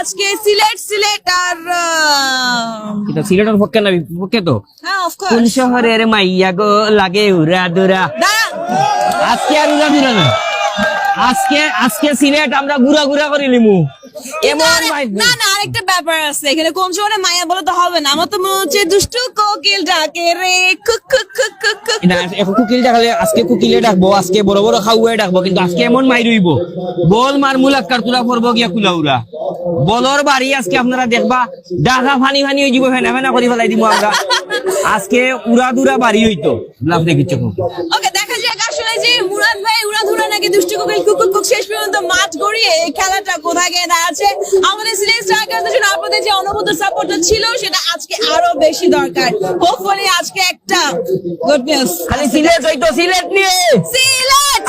আজকে সিলেট সিলেট আর এটা সিলেটের পক্ষে না পক্ষে তো? হ্যাঁ কোন শহরের মাইয়া গো লাগে দুরা? আজকে আর দুরা না আজকে আজকে সিলেট আমরা ঘুরা ঘুরা করে লিমু এমন না না আরেকটা ব্যাপার আছে। এখানে কোন শহরে মায়া বলে তো হবে না। আমার তো মনে হচ্ছে দুষ্টু কোকিল ডাকে রে। কুক কুক কুক কুক কুক না এখন কুকিল ডাকলে আজকে কুকিলে ডাকবো, আজকে বড় বড় খাউয়ে ডাকবো, কিন্তু আজকে এমন মাই রইব বল মার মুলাক্কার তুলা পড়ব গিয়া কুলাউরা বলর বাড়ি আজকে আপনারা দেখবা ডাকা ফানি ফানি হয়ে যাব ফেনা ফেনা করে ফেলাই দিব আমরা। আজকে উড়া দুরা বাড়ি হইতো। লাভ দেখা ভাই এই আমাদের সিলেট স্ট্রাইকারদের জন্য আপনাদের যে অনবদ্য সাপোর্টটা ছিল সেটা আজকে আরও বেশি দরকার। হোপফুলি আজকে একটা গুড নিউজ সিলেট সিলেট নিয়ে। সিলেট!